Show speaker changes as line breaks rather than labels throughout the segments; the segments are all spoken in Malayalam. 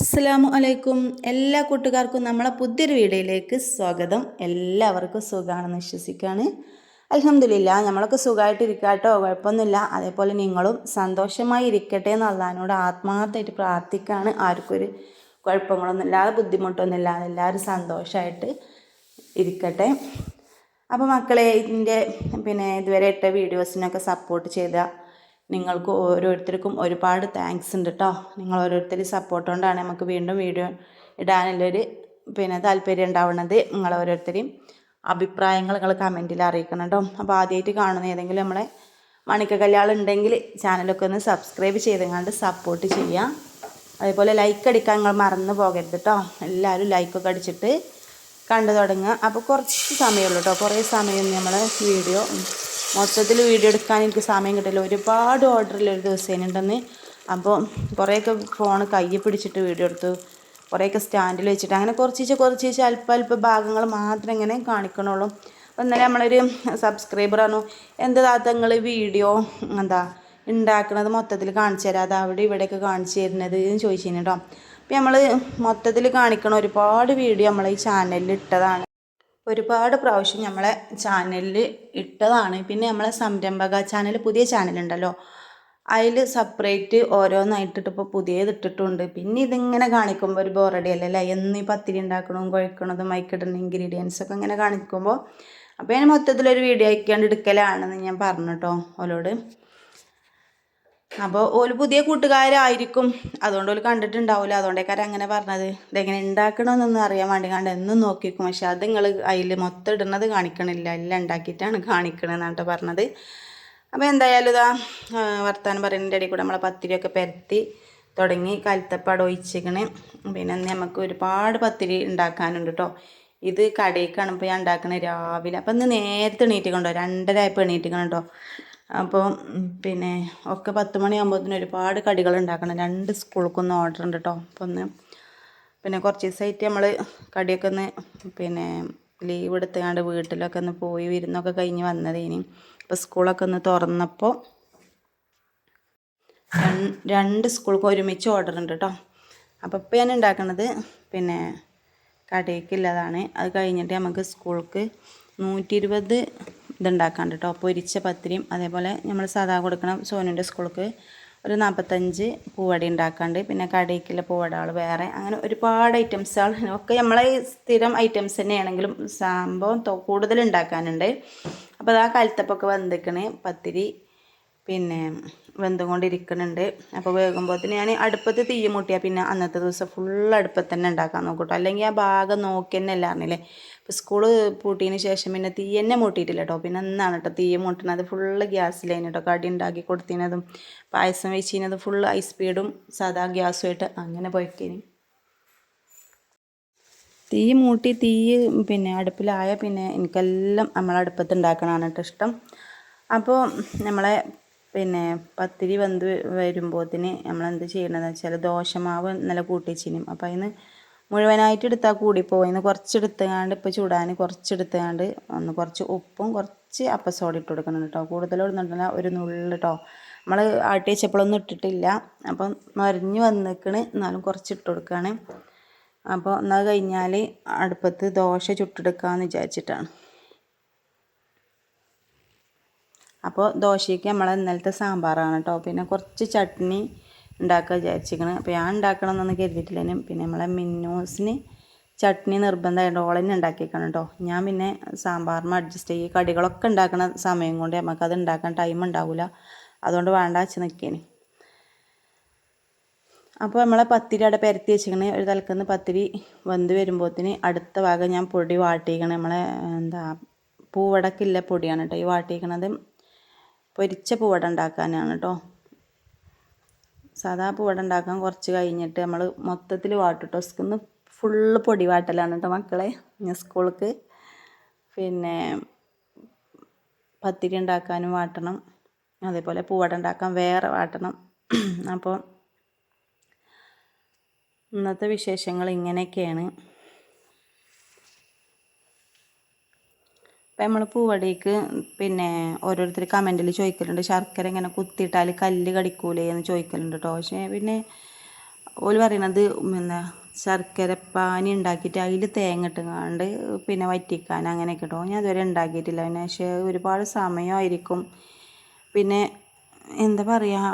അസ്സലാമു അലൈക്കും. എല്ലാ കൂട്ടുകാർക്കും നമ്മളെ പുതിയൊരു വീഡിയോയിലേക്ക് സ്വാഗതം. എല്ലാവർക്കും സുഖമാണെന്ന് വിശ്വസിക്കുകയാണ്. അലഹമില്ല നമ്മളൊക്കെ സുഖമായിട്ടിരിക്കുക കേട്ടോ. കുഴപ്പമൊന്നുമില്ല. അതേപോലെ നിങ്ങളും സന്തോഷമായി ഇരിക്കട്ടെ എന്ന് ആത്മാർത്ഥമായിട്ട് പ്രാർത്ഥിക്കുകയാണ്. ആർക്കൊരു കുഴപ്പങ്ങളൊന്നും ഇല്ലാതെ ബുദ്ധിമുട്ടൊന്നും ഇല്ലാതെ എല്ലാവരും സന്തോഷമായിട്ട് ഇരിക്കട്ടെ. അപ്പോൾ മക്കളെ ഇതിന്റെ പിന്നെ ഇതുവരെ ഇട്ട വീഡിയോസിനൊക്കെ സപ്പോർട്ട് ചെയ്ത നിങ്ങൾക്ക് ഓരോരുത്തർക്കും ഒരുപാട് താങ്ക്സ് ഉണ്ട് കേട്ടോ നിങ്ങൾ ഓരോരുത്തർ സപ്പോർട്ട് കൊണ്ടാണ് നമുക്ക് വീണ്ടും വീഡിയോ ഇടാനുള്ളൊരു പിന്നെ താല്പര്യം ഉണ്ടാവുന്നത്. നിങ്ങൾ ഓരോരുത്തരെയും അഭിപ്രായങ്ങൾ നിങ്ങൾ കമന്റിൽ അറിയിക്കണം കേട്ടോ അപ്പോൾ ആദ്യമായിട്ട് കാണുന്ന ഏതെങ്കിലും നമ്മളെ മണിക്ക കല്യാണം ഉണ്ടെങ്കിൽ ചാനലൊക്കെ ഒന്ന് സബ്സ്ക്രൈബ് ചെയ്തെങ്ങാണ്ട് സപ്പോർട്ട് ചെയ്യാം. അതേപോലെ ലൈക്ക് അടിക്കാൻ നിങ്ങൾ മറന്നു പോകരുത് കേട്ടോ എല്ലാവരും ലൈക്കൊക്കെ അടിച്ചിട്ട് കണ്ടു തുടങ്ങുക. അപ്പോൾ കുറച്ച് സമയമുള്ളൂ കേട്ടോ കുറേ സമയം നമ്മൾ വീഡിയോ മൊത്തത്തിൽ വീഡിയോ എടുക്കാൻ എനിക്ക് സമയം കിട്ടില്ല. ഒരുപാട് ഓർഡറിൽ ഒരു ദിവസം ഉണ്ടെന്ന്. അപ്പോൾ കുറേയൊക്കെ ഫോൺ കയ്യിൽ പിടിച്ചിട്ട് വീഡിയോ എടുത്തു. കുറേയൊക്കെ സ്റ്റാൻഡിൽ വെച്ചിട്ട്. അങ്ങനെ കുറച്ച് കുറച്ച് അല്പ അല്പ ഭാഗങ്ങൾ മാത്രം ഇങ്ങനെ കാണിക്കണുള്ളൂ. അപ്പോൾ ഇന്നലെ നമ്മളൊരു സബ്സ്ക്രൈബർ പറഞ്ഞു എന്താ താത്ത വീഡിയോ എന്താ ഉണ്ടാക്കുന്നത് മൊത്തത്തിൽ കാണിച്ചു തരാം. അത് അവിടെ ഇവിടെയൊക്കെ കാണിച്ചു തരുന്നത്? എന്ന് ചോദിച്ചിരുന്നു കേട്ടോ അപ്പോൾ നമ്മൾ മൊത്തത്തിൽ കാണിക്കണ ഒരുപാട് വീഡിയോ നമ്മളെ ഈ ചാനലിൽ ഇട്ടതാണ്. ഒരുപാട് പ്രാവശ്യം നമ്മളെ ചാനലിൽ ഇട്ടതാണ്. പിന്നെ നമ്മളെ സംരംഭക ചാനൽ പുതിയ ചാനലുണ്ടല്ലോ അതിൽ സെപ്പറേറ്റ് ഓരോന്നായിട്ടിട്ട് ഇപ്പോൾ പുതിയത് ഇട്ടിട്ടുണ്ട്. പിന്നെ ഇതിങ്ങനെ കാണിക്കുമ്പോൾ ഒരു ബോറടി അല്ലല്ലേ എന്ന് ഈ പത്തിരി ഉണ്ടാക്കണതും കുഴക്കണതും മൈക്കിടുന്ന ഇൻഗ്രീഡിയൻസ് ഒക്കെ ഇങ്ങനെ കാണിക്കുമ്പോൾ അപ്പോൾ ഞാൻ മൊത്തത്തിലൊരു വീഡിയോ അയക്കാണ്ട് എടുക്കലാണെന്ന് ഞാൻ പറഞ്ഞു കേട്ടോ ഓലോട്. അപ്പോൾ ഓൽ പുതിയ കൂട്ടുകാരായിരിക്കും. അതുകൊണ്ട് ഓൽ കണ്ടിട്ടുണ്ടാവില്ല അതുകൊണ്ടേക്കാരം അങ്ങനെ പറഞ്ഞത്. ഇതെങ്ങനെ ഉണ്ടാക്കണമെന്നൊന്നും അറിയാൻ വേണ്ടി കണ്ട് എന്നും നോക്കിക്കും. പക്ഷെ അത് നിങ്ങൾ അതിൽ മൊത്തം ഇടുന്നത് കാണിക്കണില്ല. എല്ലാം ഉണ്ടാക്കിയിട്ടാണ് കാണിക്കണമെന്നാണ് പറഞ്ഞത്. അപ്പോൾ എന്തായാലും ഇതാ വർത്താനം പറയുന്നതിന്റെ ഇടയിൽ കൂടെ നമ്മളെ പത്തിരിയൊക്കെ പരത്തി തുടങ്ങി കലത്തപ്പാട് ഒഴിച്ചിക്കണ്. പിന്നെ നമുക്ക് ഒരുപാട് പത്തിരി ഉണ്ടാക്കാനുണ്ട് കേട്ടോ ഇത് കടയിൽ ഇപ്പോൾ ഞാൻ ഉണ്ടാക്കണത് രാവിലെ. അപ്പം ഇന്ന് നേരത്തെ എണീറ്റിക്കണ്ടോ രണ്ടര ആയപ്പോൾ എണീറ്റിക്കണം കേട്ടോ അപ്പോൾ പിന്നെ ഒക്കെ പത്ത് മണിയാകുമ്പോഴത്തേന് ഒരുപാട് കടികൾ ഉണ്ടാക്കണം. രണ്ട് സ്കൂൾക്കൊന്ന് ഓർഡർ ഉണ്ട് കേട്ടോ അപ്പോൾ ഒന്ന് പിന്നെ കുറച്ച് ദിവസമായിട്ട് നമ്മൾ കടിയൊക്കെ ഒന്ന് പിന്നെ ലീവ് എടുത്തുകൊണ്ട് വീട്ടിലൊക്കെ ഒന്ന് പോയി വിരുന്നൊക്കെ കഴിഞ്ഞ് വന്നതേനി. അപ്പോൾ സ്കൂളൊക്കെ ഒന്ന് തുറന്നപ്പോൾ രണ്ട് സ്കൂൾക്ക് ഒരുമിച്ച് ഓർഡർ ഉണ്ട് കേട്ടോ അപ്പോൾ ഇപ്പോൾ ഞാൻ ഉണ്ടാക്കുന്നത് പിന്നെ കടയ്ക്കുള്ളതാണ് അത് കഴിഞ്ഞിട്ട് നമുക്ക് സ്കൂൾക്ക് നൂറ്റി ഇരുപത് ഇതുണ്ടാക്കാണ്ട് കേട്ടോ പൊരിച്ച പത്തിരിയും അതേപോലെ നമ്മൾ സാധാ കൊടുക്കണം സോനുവിന്റെ സ്കൂൾക്ക് ഒരു നാൽപ്പത്തഞ്ച് പൂവടി ഉണ്ടാക്കാണ്ട് പിന്നെ കടയ്ക്കുള്ള പൂവടകൾ വേറെ അങ്ങനെ ഒരുപാട് ഐറ്റംസുകൾ ഒക്കെ നമ്മളെ സ്ഥിരം ഐറ്റംസ് തന്നെയാണെങ്കിലും സംഭവം കൂടുതൽ ഉണ്ടാക്കാനുണ്ട് അപ്പോൾ അത് ആ കലത്തപ്പൊക്കെ വന്നിരിക്കണേ പത്തിരി പിന്നെ വെന്തുകൊണ്ടിരിക്കുന്നുണ്ട്. അപ്പോൾ വേകുമ്പോഴത്തേന് ഞാൻ അടുപ്പത്ത് തീ മുട്ടിയാൽ പിന്നെ അന്നത്തെ ദിവസം ഫുൾ അടുപ്പത്ത് തന്നെ ഉണ്ടാക്കാൻ നോക്കൂട്ടോ. അല്ലെങ്കിൽ ആ ഭാഗം നോക്കി തന്നെ അല്ലായിരുന്നില്ലേ ഇപ്പോൾ സ്കൂൾ പൂട്ടിയതിന് ശേഷം പിന്നെ തീ തന്നെ മൂട്ടിയിട്ടില്ല കേട്ടോ പിന്നെ എന്നാണ് കേട്ടോ തീ മൂട്ടുന്നത് ഫുള്ള് ഗ്യാസിലായിരുന്നു കേട്ടോ കടി ഉണ്ടാക്കി കൊടുത്തിനതും പായസം വെച്ചിരുന്നതും ഫുൾ ഹൈ സ്പീഡും സാധാ ഗ്യാസുമായിട്ട് അങ്ങനെ പോയിക്കേനി. തീ മൂട്ടി തീ പിന്നെ അടുപ്പിലായ പിന്നെ എനിക്കെല്ലാം നമ്മളടുപ്പത്ത് ഉണ്ടാക്കണമാണ് കേട്ടോ ഇഷ്ടം. അപ്പോൾ നമ്മളെ പിന്നെ പത്തിരി വന്ന് വരുമ്പോഴത്തിന് നമ്മൾ എന്ത് ചെയ്യണമെന്ന് വെച്ചാൽ ദോശമാവ് ഇന്നലെ കൂട്ടിച്ചിനും. അപ്പോൾ അതിന് മുഴുവനായിട്ട് എടുത്താൽ കൂടിപ്പോയി ഇന്ന് കുറച്ചെടുത്തുകൊണ്ട് ഇപ്പോൾ ചൂടാൻ കുറച്ചെടുത്തുകാണ്ട് ഒന്ന് കുറച്ച് ഉപ്പും കുറച്ച് അപ്പസോഡ ഇട്ട് കൊടുക്കണം കേട്ടോ കൂടുതലൊന്നുമില്ല ഒരു നുള്ളിൽ കേട്ടോ നമ്മൾ ആട്ടി വെച്ചപ്പോഴൊന്നും ഇട്ടിട്ടില്ല. അപ്പം മറിഞ്ഞ് വന്നിക്കണ്. എന്നാലും കുറച്ച് ഇട്ട് കൊടുക്കുകയാണ് അപ്പോൾ എന്നാൽ കഴിഞ്ഞാൽ അടുപ്പത്ത് ദോശ ചുട്ടെടുക്കാമെന്ന് വിചാരിച്ചിട്ടാണ്. അപ്പോൾ ദോശയ്ക്ക് നമ്മൾ ഇന്നലത്തെ സാമ്പാറാണ് കേട്ടോ പിന്നെ കുറച്ച് ചട്നി ഉണ്ടാക്കുക വിചാരിച്ചിരിക്കണം. അപ്പോൾ ഞാൻ ഉണ്ടാക്കണമെന്നൊന്നും കരുതിയിട്ടില്ലേനും. പിന്നെ നമ്മളെ മിന്നൂസിന് ചട്നി നിർബന്ധമായിട്ട് ഓളന്നെ ഉണ്ടാക്കിയേക്കണം കേട്ടോ ഞാൻ പിന്നെ സാമ്പാറിന് അഡ്ജസ്റ്റ് ചെയ്യും കടികളൊക്കെ ഉണ്ടാക്കുന്ന സമയം കൊണ്ട് നമുക്കത് ഉണ്ടാക്കാൻ ടൈം ഉണ്ടാവില്ല അതുകൊണ്ട് വേണ്ട വെച്ച് നിൽക്കേന് അപ്പോൾ നമ്മളെ പത്തിരി അവിടെ പരത്തി വെച്ചിരിക്കണേ. ഒരു തലക്കുന്ന് പത്തിരി വെന്ത് വരുമ്പോഴത്തേന് അടുത്ത ഭാഗം ഞാൻ പൊടി വാട്ടിയിരിക്കണേ നമ്മളെ എന്താ പൂവടക്കില്ല പൊടിയാണ് കേട്ടോ ഈ വാട്ടിയിരിക്കണത് പൊരിച്ച പൂവട ഉണ്ടാക്കാനാണ് കേട്ടോ സാധാ പൂവട ഉണ്ടാക്കാൻ കുറച്ച് കഴിഞ്ഞിട്ട് നമ്മൾ മൊത്തത്തിൽ വാട്ടുട്ടോ സ്കൂന്ന് ഫുള്ള് പൊടി വാട്ടലാണ് കേട്ടോ മക്കളെ. സ്കൂൾക്ക്. പിന്നെ പത്തിരി ഉണ്ടാക്കാനും വാട്ടണം. അതേപോലെ പൂവട ഉണ്ടാക്കാൻ വേറെ വാട്ടണം. അപ്പോൾ ഇന്നത്തെ വിശേഷങ്ങൾ ഇങ്ങനെയൊക്കെയാണ്. അപ്പം നമ്മൾ പൂവടിക്ക് പിന്നെ ഓരോരുത്തർ കമന്റിൽ ചോദിക്കലുണ്ട് ശർക്കര ഇങ്ങനെ കുത്തിയിട്ടാൽ കല്ല് കടിക്കൂലേ? എന്ന് ചോദിക്കലുണ്ട് കേട്ടോ പക്ഷേ പിന്നെ ഓൽ പറയണത് പിന്നെ ശർക്കരപ്പാനി ഉണ്ടാക്കിയിട്ട് അതിൽ തേങ്ങ ഇട്ടുകൊണ്ട് പിന്നെ വറ്റിക്കാൻ അങ്ങനെയൊക്കെ കേട്ടോ ഞാൻ അതുവരെ ഉണ്ടാക്കിയിട്ടില്ല പിന്നെ പക്ഷേ ഒരുപാട് സമയമായിരിക്കും പിന്നെ എന്താ പറയുക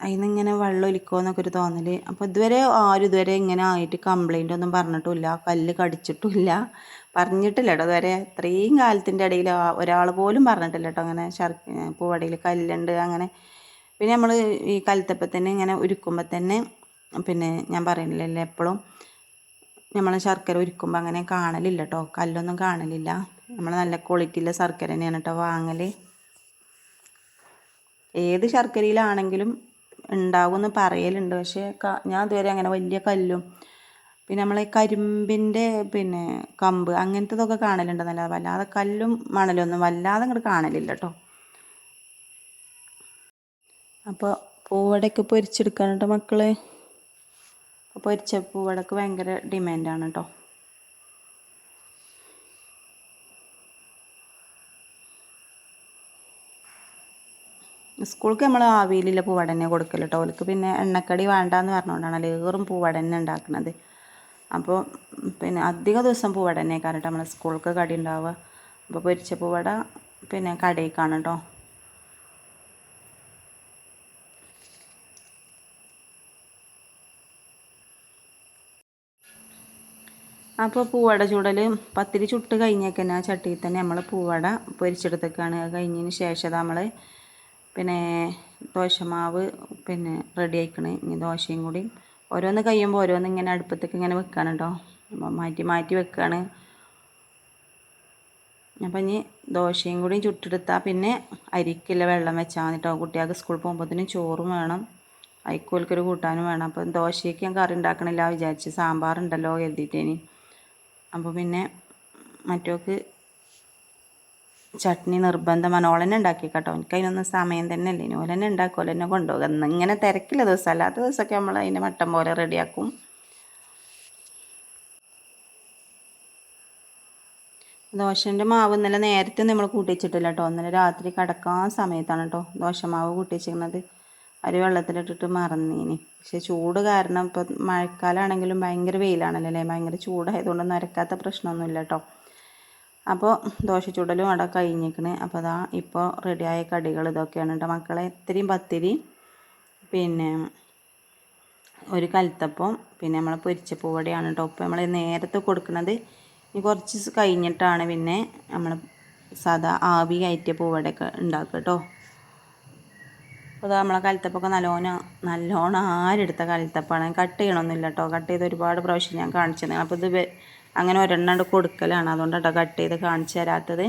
അതിന് നിന്ന് ഇങ്ങനെ വെള്ളം ഒലിക്കുമോ എന്നൊക്കെ ഒരു തോന്നൽ അപ്പോൾ ഇതുവരെ ആരും ഇതുവരെ ഇങ്ങനെ ആയിട്ട് കംപ്ലൈന്റ് ഒന്നും പറഞ്ഞിട്ടില്ല കല്ല് കടിച്ചിട്ടുമില്ല പറഞ്ഞിട്ടില്ല കേട്ടോ ഇതുവരെ ഇത്രയും കാലത്തിന്റെ ഇടയിൽ ഒരാൾ പോലും പറഞ്ഞിട്ടില്ല കേട്ടോ അങ്ങനെ ശർക്ക പൂവടയിൽ കല്ലുണ്ട് അങ്ങനെ. പിന്നെ നമ്മൾ ഈ കലത്തപ്പം തന്നെ ഇങ്ങനെ ഉരുക്കുമ്പോൾ തന്നെ പിന്നെ ഞാൻ പറയുന്നില്ലല്ലേ എപ്പോഴും നമ്മൾ ശർക്കര ഉരുക്കുമ്പോൾ അങ്ങനെ കാണലില്ല കേട്ടോ കല്ലൊന്നും കാണലില്ല. നമ്മൾ നല്ല ക്വാളിറ്റിയിലെ ശർക്കര തന്നെയാണ് കേട്ടോ വാങ്ങൽ ഏത് ശർക്കരയിലാണെങ്കിലും ഉണ്ടാകുമെന്ന് പറയലുണ്ട്. പക്ഷേ ഞാൻ ഇതുവരെ അങ്ങനെ വലിയ കല്ലും പിന്നെ നമ്മളെ കരിമ്പിന്റെ പിന്നെ കമ്പ് അങ്ങനത്തതൊക്കെ കാണലുണ്ടെന്നല്ല വല്ലാതെ കല്ലും മണലൊന്നും വല്ലാതെ അങ്ങോട്ട് കാണലില്ല കേട്ടോ അപ്പോൾ പൂവടയൊക്കെ പൊരിച്ചെടുക്കാനുണ്ട് മക്കളെ? പൊരിച്ച പൂവടക്ക് ഭയങ്കര ഡിമാൻഡാണ് കേട്ടോ സ്കൂൾക്ക് നമ്മൾ ആവിയിലുള്ള പൂവട തന്നെ കൊടുക്കൽ കേട്ടോ അവർക്ക് പിന്നെ എണ്ണക്കടി വേണ്ടാന്ന് പറഞ്ഞുകൊണ്ടാണ് ലേറും പൂവട ഉണ്ടാക്കുന്നത് അപ്പോൾ പിന്നെ അധിക ദിവസം പൂവട തന്നെ കാരണം നമ്മൾ സ്കൂൾക്ക് കടി ഉണ്ടാവുക. അപ്പോൾ പൊരിച്ച പൂവട പിന്നെ കടയിക്കാണ് കേട്ടോ അപ്പോൾ പൂവട ചൂടൽ പത്തിരി ചുട്ട് കഴിഞ്ഞേക്ക് ആ ചട്ടിയിൽ തന്നെ നമ്മൾ പൂവട പൊരിച്ചെടുത്തേക്കാണ്. അത് കഴിഞ്ഞതിന് ശേഷം നമ്മൾ പിന്നെ ദോശമാവ് പിന്നെ റെഡി ആയിക്കണേ. ഇനി ദോശയും കൂടി ഓരോന്ന് കഴിയുമ്പോൾ ഓരോന്ന് ഇങ്ങനെ അടുപ്പത്തേക്ക് ഇങ്ങനെ വെക്കുകയാണ് കേട്ടോ മാറ്റി മാറ്റി വെക്കുകയാണ് അപ്പം ഇനി ദോശയും കൂടി ചുട്ടെടുത്താൽ പിന്നെ അരിക്കില്ല വെള്ളം വെച്ചാൽ മതി കേട്ടോ കുട്ടികൾക്ക് സ്കൂളിൽ പോകുമ്പോഴത്തേനും ചോറും വേണം. അയക്കോൽക്കൊരു കൂട്ടാനും വേണം. അപ്പം ദോശയ്ക്ക് ഞാൻ കറി ഉണ്ടാക്കണില്ല വിചാരിച്ച് സാമ്പാറുണ്ടല്ലോ കരുതിയിട്ടേനി. അപ്പോൾ പിന്നെ മറ്റോക്ക് ചട്നി നിർബന്ധമാണ് ഓളെന്നെ ഉണ്ടാക്കി കേട്ടോ എനിക്ക് അതിനൊന്നും സമയം തന്നെ അല്ലേ ഓലനെ ഉണ്ടാക്കും. ഓലെന്നെ കൊണ്ടുപോകും. ഇങ്ങനെ തിരക്കില്ല. ദിവസം അല്ലാത്ത ദിവസമൊക്കെ നമ്മൾ അതിന്റെ മട്ടം പോലെ റെഡിയാക്കും. ദോശന്റെ മാവ് ഇന്നലെ നേരത്തെ നമ്മൾ കൂട്ടിച്ചിട്ടില്ല കേട്ടോ. ഇന്നലെ രാത്രി കടക്കാൻ സമയത്താണ് കേട്ടോ ദോശമാവ് കൂട്ടിച്ചിരുന്നത്. അരി വെള്ളത്തിലിട്ടിട്ട് മറന്നീനി. പക്ഷേ ചൂട് കാരണം ഇപ്പോൾ മഴക്കാലമാണെങ്കിലും ഭയങ്കര വെയിലാണല്ലോ അല്ലേ? ഭയങ്കര ചൂടായതുകൊണ്ട് നരക്കാത്ത പ്രശ്നമൊന്നുമില്ല കേട്ടോ. അപ്പോൾ ദോശ ചുടലും അവിടെ കഴിഞ്ഞിരിക്കണേ. അപ്പോൾ അതാ ഇപ്പോൾ റെഡിയായ കടികൾ ഇതൊക്കെയാണ് കേട്ടോ മക്കളെ ഇത്രയും പത്തിരി പിന്നെ ഒരു കലത്തപ്പം പിന്നെ നമ്മൾ പൊരിച്ച പൂവടിയാണ് കേട്ടോ ഇപ്പം നമ്മൾ നേരത്തെ കൊടുക്കുന്നത് ഇനി കുറച്ച് കഴിഞ്ഞിട്ടാണ് പിന്നെ നമ്മൾ സാധാ ആവി കയറ്റിയ പൂവടയൊക്കെ ഉണ്ടാക്കുക കേട്ടോ അപ്പോൾ നമ്മളെ കലത്തപ്പൊക്കെ നല്ലോണം നല്ലോണം ആരെടുത്ത കലത്തപ്പാണ് കട്ട് ചെയ്യണമെന്നില്ല കേട്ടോ കട്ട് ചെയ്ത് ഒരുപാട് പ്രാവശ്യം ഞാൻ കാണിച്ചു അപ്പോൾ ഇത് അങ്ങനെ ഒരെണ്ണം കൊടുക്കലാണ്. അതുകൊണ്ടാണ് കട്ട് ചെയ്ത് കാണിച്ചു തരാത്തത്.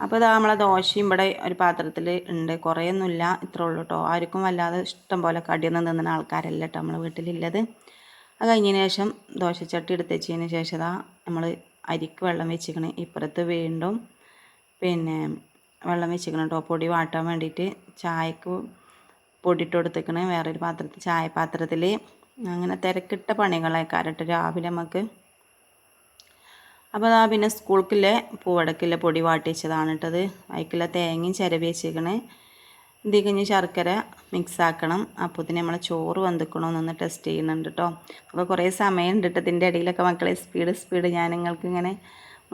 അപ്പോൾ ഇതാ നമ്മളെ ദോശയും ഇവിടെ ഒരു പാത്രത്തിൽ ഉണ്ട്. കുറേയൊന്നുമില്ല ഇത്രേ ഉള്ളൂ കേട്ടോ ആർക്കും വല്ലാതെ ഇഷ്ടം പോലെ കടിയൊന്നും തിന്നുന്ന ആൾക്കാരല്ല കേട്ടോ നമ്മളെ വീട്ടിലുള്ളത്. അത് കഴിഞ്ഞതിന് ശേഷം ദോശച്ചട്ടി എടുത്ത് വെച്ചതിന് ശേഷം ഇതാ നമ്മൾ അരിക്ക് വെള്ളം വെച്ചിക്കണേ ഇപ്പുറത്ത് വീണ്ടും പിന്നെ വെള്ളം വെച്ചിക്കണം കേട്ടോ പൊടി വാട്ടാൻ വേണ്ടിയിട്ട് ചായക്ക് പൊടിയിട്ട് കൊടുത്തേക്കണേ വേറൊരു പാത്രത്തിൽ ചായ പാത്രത്തിൽ അങ്ങനെ തിരക്കിട്ട പണികളേക്കാരട്ട് രാവിലെ നമുക്ക് അപ്പോൾ അതാ പിന്നെ സ്കൂൾക്കിലെ പൂവടക്കില്ല പൊടി വാട്ടിച്ചതാണ് ഇട്ടത്. അതിക്കുള്ള തേങ്ങയും ചിരവി വെച്ചേക്കണ്. ഇതി കഴിഞ്ഞ് ശർക്കര മിക്സ് ആക്കണം അപ്പോൾ ഇതിന് നമ്മളെ ചോറ് വന്നിക്കണമെന്നൊന്ന് ടെസ്റ്റ് ചെയ്യുന്നുണ്ട് കേട്ടോ അപ്പോൾ കുറേ സമയം ഉണ്ട് കേട്ടോ ഇതിന്റെ ഇടയിലൊക്കെ മക്കളെ. സ്പീഡ് സ്പീഡ് ഞാൻ നിങ്ങൾക്ക് ഇങ്ങനെ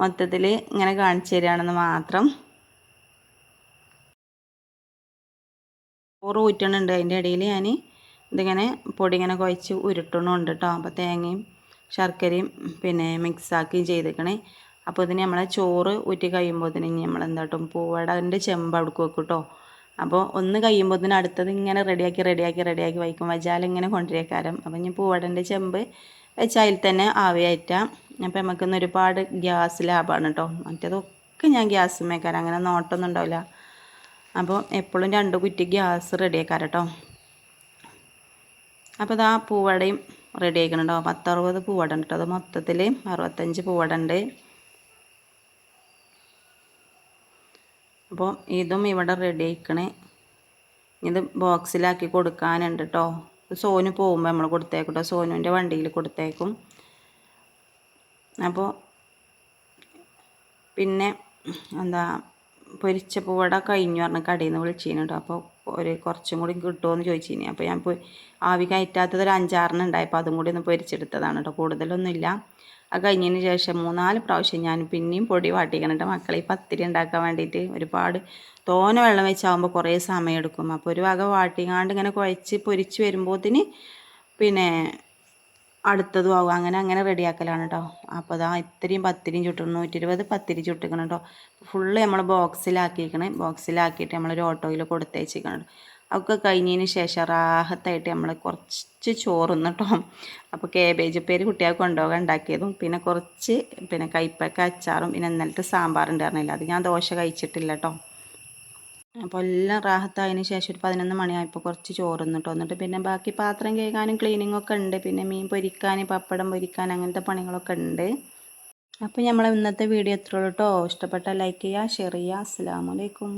മൊത്തത്തിൽ ഇങ്ങനെ കാണിച്ചു തരികയാണെന്ന് മാത്രം. ചോറ് ഊറ്റണുണ്ട്. അതിന്റെ ഇടയിൽ ഞാൻ ഇതിങ്ങനെ പൊടി ഇങ്ങനെ കുഴച്ച് ഉരുട്ടണുണ്ട് കേട്ടോ അപ്പോൾ തേങ്ങയും ശർക്കരയും പിന്നെ മിക്സാക്കുകയും ചെയ്തേക്കണേ. അപ്പോൾ ഇതിന് നമ്മളെ ചോറ് ഊറ്റി കഴിയുമ്പോൾ ഇതിന് നമ്മൾ എന്താട്ടും പൂവടന്റെ ചെമ്പ് അവിടേക്ക് വെക്കും കേട്ടോ അപ്പോൾ ഒന്ന് കഴിയുമ്പോൾ ഇതിന് അടുത്തത് ഇങ്ങനെ റെഡിയാക്കി റെഡിയാക്കി റെഡിയാക്കി വയ്ക്കും. വജാൽ ഇങ്ങനെ കൊണ്ടുവരേക്കാരം. അപ്പോൾ ഇനി പൂവടന്റെ ചെമ്പ് വെച്ചാൽ അതിൽ തന്നെ ആവിയായിട്ടാം അപ്പോൾ നമുക്കിന്ന് ഒരുപാട് ഗ്യാസ് ലാഭമാണ് കേട്ടോ മറ്റേതൊക്കെ ഞാൻ ഗ്യാസ് മേക്കാരം അങ്ങനെ നോട്ടൊന്നും ഉണ്ടാവില്ല. അപ്പോൾ എപ്പോഴും രണ്ട് കുറ്റി ഗ്യാസ് റെഡി കേട്ടോ അപ്പോൾ ഇതാ പൂവടയും റെഡി ആക്കണുണ്ടോ പത്തറുപത് പൂവട ഉണ്ട് അത് മൊത്തത്തിൽ അറുപത്തഞ്ച് പൂവടണ്ട്. അപ്പോൾ ഇതും ഇവിടെ റെഡി ആയിക്കണേ. ഇത് ബോക്സിലാക്കി കൊടുക്കാനുണ്ട് കേട്ടോ സോനു പോകുമ്പോൾ നമ്മൾ കൊടുത്തേക്കും കേട്ടോ സോനുവിന്റെ വണ്ടിയിൽ കൊടുത്തേക്കും. അപ്പോൾ പിന്നെ എന്താ പൊരിച്ച പൂവട കഴിഞ്ഞു പറഞ്ഞ കടയിൽ നിന്ന് വിളിച്ചിരുന്നു കേട്ടോ അപ്പോൾ ഒരു കുറച്ചും കൂടി കിട്ടുമോ എന്ന് ചോദിച്ചിനി അപ്പോൾ ഞാൻ പോയി ആവി കയറ്റാത്തത് ഒരു അഞ്ചാറിന് ഉണ്ടായപ്പോൾ അതും കൂടി ഒന്ന് പൊരിച്ചെടുത്തതാണ് കേട്ടോ. കൂടുതലൊന്നുമില്ല. അത് കഴിഞ്ഞതിന് ശേഷം മൂന്നാൽ പ്രാവശ്യം ഞാൻ പിന്നെയും പൊടി വാട്ടിക്കണം കേട്ടോ. മക്കളെ ഈ പത്തിരി ഉണ്ടാക്കാൻ വേണ്ടിയിട്ട് ഒരുപാട് തോന വെള്ളം വെച്ചാകുമ്പോൾ കുറേ സമയം എടുക്കും. അപ്പോൾ ഒരു വക വാട്ടിങ്ങാണ്ട് ഇങ്ങനെ കുഴച്ച് പൊരിച്ച് വരുമ്പോഴത്തിന് പിന്നെ അടുത്തതും ആവും. അങ്ങനെ അങ്ങനെ റെഡിയാക്കലാണ് കേട്ടോ അപ്പോൾ അതാ ഇത്രയും പത്തിരിയും ചുട്ടണം നൂറ്റി ഇരുപത് പത്തിരി ചുട്ടിക്കണം കേട്ടോ ഫുള്ള് നമ്മൾ ബോക്സിലാക്കിയിരിക്കണേ. ബോക്സിലാക്കിയിട്ട് നമ്മളൊരു ഓട്ടോയിൽ കൊടുത്തയച്ചിരിക്കണം ഒക്കെ കഴിഞ്ഞതിന് ശേഷം റാഹത്തായിട്ട് നമ്മൾ കുറച്ച് ചോറുന്ന് കേട്ടോ അപ്പോൾ കേബേജ് പേര് കുട്ടികൾക്ക് കൊണ്ടുപോകാൻ ഉണ്ടാക്കിയതും പിന്നെ കുറച്ച് പിന്നെ കയ്പ്പക്ക അച്ചാറും പിന്നെ ഇന്നലത്തെ സാമ്പാറുണ്ടായിരുന്നില്ല. അത് ഞാൻ ദോശ കഴിച്ചിട്ടില്ല കേട്ടോ അപ്പോൾ എല്ലാം റാഹത്തായതിന് ശേഷം ഒരു പതിനൊന്ന് മണിയായപ്പോൾ കുറച്ച് ചോറ് എന്നിട്ട് വന്നിട്ട് പിന്നെ ബാക്കി പാത്രം കേൾക്കാനും ക്ലീനിങ്ങും ഒക്കെ ഉണ്ട്. പിന്നെ മീൻ പൊരിക്കാൻ പപ്പടം പൊരിക്കാൻ അങ്ങനത്തെ പണികളൊക്കെ ഉണ്ട്. അപ്പോൾ നമ്മളെ ഇന്നത്തെ വീഡിയോ എത്ര ഉള്ളൂട്ടോ ഇഷ്ടപ്പെട്ടാൽ ലൈക്ക് ചെയ്യുക ഷെയർ ചെയ്യുക. അസ്സാമലൈക്കും